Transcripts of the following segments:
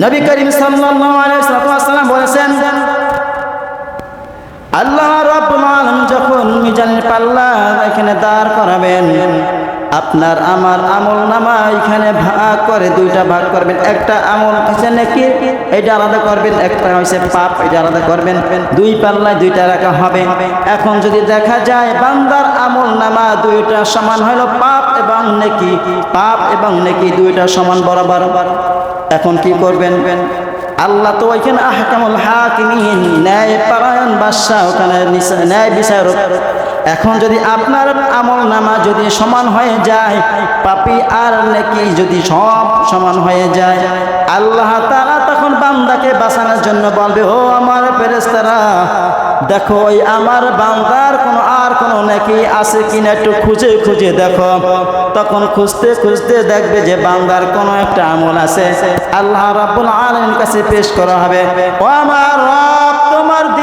নবী করিম ওয়াসাল্লাম বলেছেন, আল্লাহ রাব্বুল আলামিন যখন মিজানের পাল্লা এখানে দাঁড় করাবেন, আপনার আমার আমল নামা এখানে ভাগ করে দুইটা ভাগ করবেন। একটা আমল হচ্ছে নাকি, এটা আলাদা করবেন, একটা হয়েছে পাপ, এটা আলাদা করবেন। দুই পাল্লায় দুইটা রাখা হবে। এখন যদি দেখা যায় বান্দার আমল নামা দুইটা সমান হলো পাপ এবং নেকি, পাপ এবং নেকি দুইটা সমান বরাবর। এখন কি করবেন? আল্লাহ তো ওইখানে আহকামুল হাকিমিন, ন্যায় পারায়ণ বাদশাহ ওখানে ন্যায় বিচারক। এখন যদি আপনার আমল নামা যদি সমান হয়ে যায়, পাপি আর নাকি যদি সব সমান হয়ে যায়, আল্লাহ তারা তখন বান্দাকে বাঁচানোর জন্য বলবে, ও আমার ফেরেশতারা, দেখো ওই আমার বান্দার নাকি আছে কিনা একটু খুঁজে খুঁজে দেখো। তখন খুঁজতে খুঁজতে দেখবে যে বান্দার কোনো একটা আমল আছে। আল্লাহ রাব্বুল আলামিনের কাছে পেশ করা হবে। ও আমার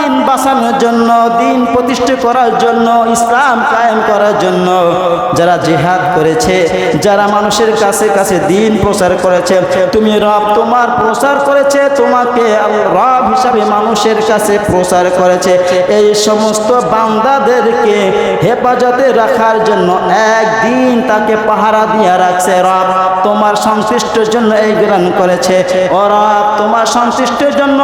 দিন বাঁচানোর জন্য, দিন প্রতিষ্ঠা করার জন্য, ইসলাম কায়েম করার জন্য যারা জিহাদ করেছে, যারা মানুষের কাছে কাছে দিন প্রচার করেছে, তুমি রব তোমার প্রচার করেছে, তোমাকে রব হিসাবে মানুষের কাছে প্রচার করেছে। এই সমস্ত বান্দাদেরকে হেফাজতে রাখার জন্য একদিন তাকে পাহারা দিয়ে রাখছে, রব তোমার সংশ্লিষ্টর জন্য এই গ্রহণ করেছে। ও রব তোমার সংশ্লিষ্টর জন্য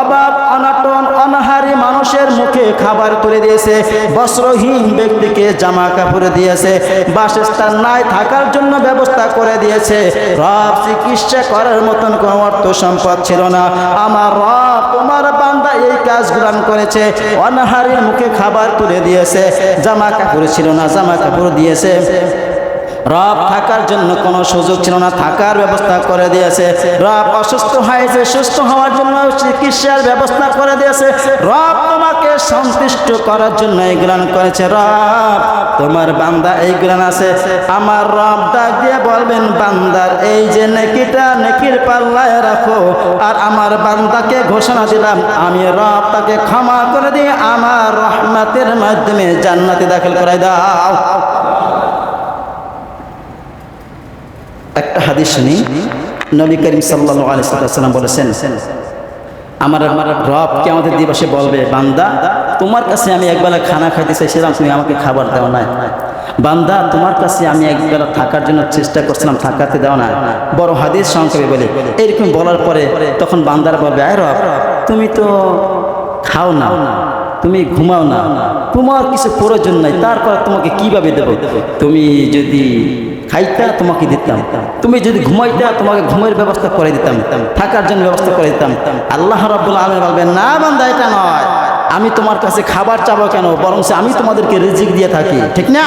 অভাব, অনাটন অনাহারি মানুষের মুখে খাবার করে দিয়েছে, বস্ত্রহীন ব্যক্তিকে জামা কাপড় দিয়েছে, বাসস্থান নাই থাকার জন্য ব্যবস্থা করে দিয়েছে। রব চিকিৎসা করার মতন কোনো অর্থ সম্পদ ছিল না। আমার রব তোমার বান্দা এই কাজগুলো করেছে, অনাহারির মুখে খাবার তুলে দিয়েছে। জামা কাপড় ছিল না জামা কাপড় দিয়েছে। রব থাকার জন্য কোনো সুযোগ ছিল না, থাকার ব্যবস্থা করে দিয়েছে। রব অসুস্থ হয়েছে, সুস্থ হওয়ার জন্য চিকিৎসার ব্যবস্থা করে দিয়েছে। রব তোমাকে সন্তুষ্ট করার জন্য এই গ্রহণ করেছে। রব, তোমার বান্দা এই গ্রহণ আছে। আমার রব ডাক দিয়ে বলবেন, বান্দার, এই যে নেকিটা নেকির পাল্লায় রাখো। আর আমার বান্দাকে ঘোষণা দিলাম, আমি রব তাকে ক্ষমা করে দিয়ে আমার রহমতের মাধ্যমে জান্নাতে দাখিল করাই দাও। একটা হাদিস শুনি, নবী করিম সাল্লাল্লাহু আলাইহি সাল্লাম বলেছেন, আমার আমার রব কে আমাদের দিবসে বলবে, বান্দা, তোমার কাছে আমি একবেলা খানা খাইতে চাইছিলাম, তুমি আমাকে খাবার দাও না বান্দা, তোমার কাছে আমি একবেলা থাকার জন্য চেষ্টা করছিলাম, থাকাতে দাও না বড় হাদিস সংক্ষেপে বলে। এরকম বলার পরে তখন বান্দার বলবে, আয় রব, তুমি তো খাও না, তুমি ঘুমাও না, তোমার কিছু প্রয়োজন নাই, তারপর তোমাকে কীভাবে দেব? তুমি যদি খাইতা তোমাকে দিতাম। তুমি যদি ঘুমাইতা তোমাকে ঘুমের ব্যবস্থা করে দিতাম। থাকার জন্য ব্যবস্থা করে দিতাম। আল্লাহ রাব্বুল আলামিন বলবেন, না বান্দা, এটা নয়। আমি তোমার কাছে খাবার চাবো কেন? বরং আমি তোমাদেরকে রিজিক দিয়ে থাকি। ঠিক না?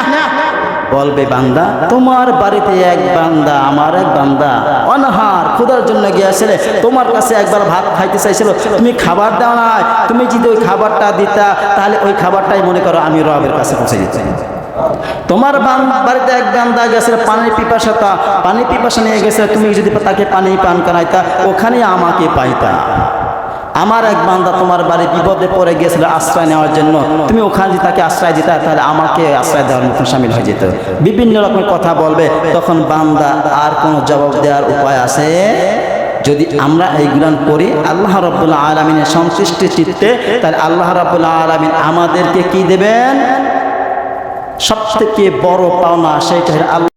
বলবে, বান্দা, তোমার বাড়িতে এক বান্দা, আমার এক বান্দা অনাহার ক্ষুধার জন্য গিয়েছিলে। তোমার কাছে একবার ভাত খাইতে চাইছিল। তুমি খাবার দাও না তুমি যদি ওই খাবারটা দিতা, তাহলে ওই খাবারটাই মনে করো আমি রবের কাছে পৌঁছে দিচ্ছি তোমার বাড়িতে এক বান্দা গেছে পানির পিপাসাতা পানি পিপাসা নিয়ে গেছে, তুমি যদি তাকে পানি পান করাইতা, ওখানে আমাকে পাইতা। আমার এক বান্দা তোমার বাড়ি বিপদে পড়ে গিয়েছিল আশ্রয় নেওয়ার জন্য, তুমি ওখানে যদি তাকে আশ্রয় দিতা, তাহলে আমাকে আশ্রয় দেওয়ার মতন সামিল হয়ে যেত। বিভিন্ন রকমের কথা বলবে, তখন বান্দা আর কোনো জবাব দেওয়ার উপায় আছে? যদি আমরা এইগুলান করি, আল্লাহ রব্বুল্লাহ আলমিনের সন্তুষ্টি চিত্তে, তাহলে আল্লাহ রব্বুল্লাহ আলমিন আমাদেরকে কি দেবেন? সব থেকে বড় পাওনা সেইটা আল্লাহ